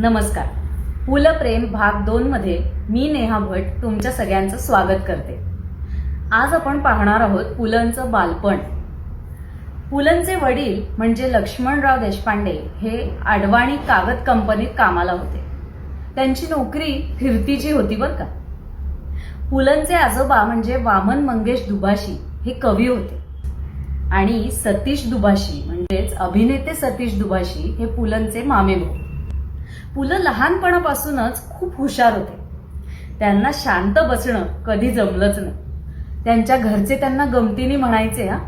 नमस्कार. पु ल प्रेम भाग दोन मध्ये मी नेहा भट तुमच्या सगळ्यांचं स्वागत करते. आज आपण पाहणार आहोत पुलंचं बालपण. पुलंचे वडील म्हणजे लक्ष्मणराव देशपांडे हे आडवाणी कागद कंपनीत कामाला होते. त्यांची नोकरी फिरतीची होती बरं का. पुलंचे आजोबा म्हणजे वामन मंगेश दुभाषी हे कवी होते. आणि सतीश दुभाषी म्हणजेच अभिनेते सतीश दुभाषी हे पुलंचे मामेभाऊ. पुलं लहानपणापासूनच खूप हुशार होते. त्यांना शांत बसणं कधी जमलंच नाही. त्यांच्या घरचे त्यांना गमतीने म्हणायचे हा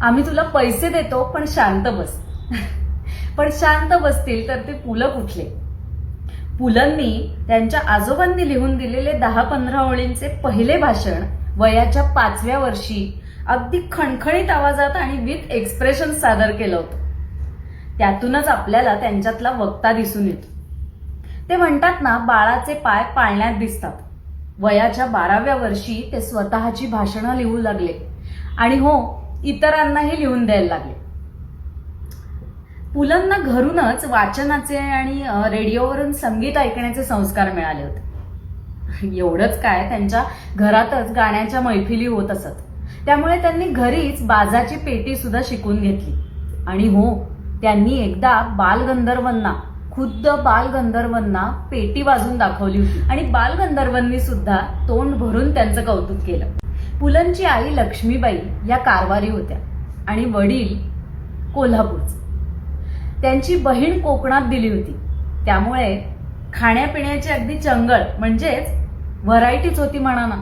आम्ही तुला पैसे देतो पण शांत बस. पण शांत बसतील तर ते पुलं कुठले? पुलंनी त्यांच्या आजोबांनी लिहून दिलेले दहा पंधरा ओळींचे पहिले भाषण वयाच्या पाचव्या वर्षी अगदी खणखणीत आवाजात आणि विथ एक्सप्रेशन सादर केलं होतं. त्यातूनच आपल्याला त्यांच्यातला वक्ता दिसून येतो. ते म्हणतात ना बाळाचे पाय पाळण्यात दिसतात. वयाच्या बाराव्या वर्षी ते स्वतःची भाषणं लिहू लागले. आणि हो इतरांनाही लिहून द्यायला लागले. पुलंना घरूनच वाचनाचे आणि रेडिओवरून संगीत ऐकण्याचे संस्कार मिळाले होते. एवढंच काय त्यांच्या घरातच गाण्याच्या मैफिली होत असत. त्यामुळे त्यांनी घरीच बाजाची पेटी सुद्धा शिकून घेतली. आणि हो त्यांनी एकदा बालगंधर्वांना खुद्द बालगंधर्वांना पेटी वाजून दाखवली होती. आणि बालगंधर्वांनी सुद्धा तोंड भरून त्यांचं कौतुक केलं. पुलंची आई लक्ष्मीबाई या कारवारी होत्या आणि वडील कोल्हापूरचे. त्यांची बहीण कोकणात दिली होती. त्यामुळे खाण्यापिण्याची अगदी चंगळ म्हणजेच व्हरायटीच होती म्हणा ना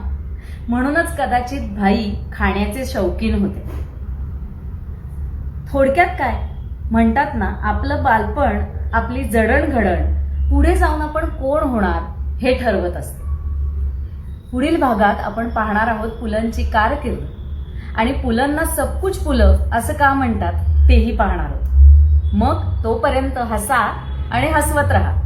म्हणूनच कदाचित भाई खाण्याचे शौकीन होते. थोडक्यात काय? म्हणतात ना आपलं बालपण आपली जडणघडण पुढे जाऊन आपण कोण होणार हे ठरवत असते. पुढील भागात आपण पाहणार आहोत पुलंची कारकीर्द. आणि पुलंना सबकुच पुलं असं का म्हणतात तेही पाहणार आहोत. मग तोपर्यंत हसा आणि हसवत राहा.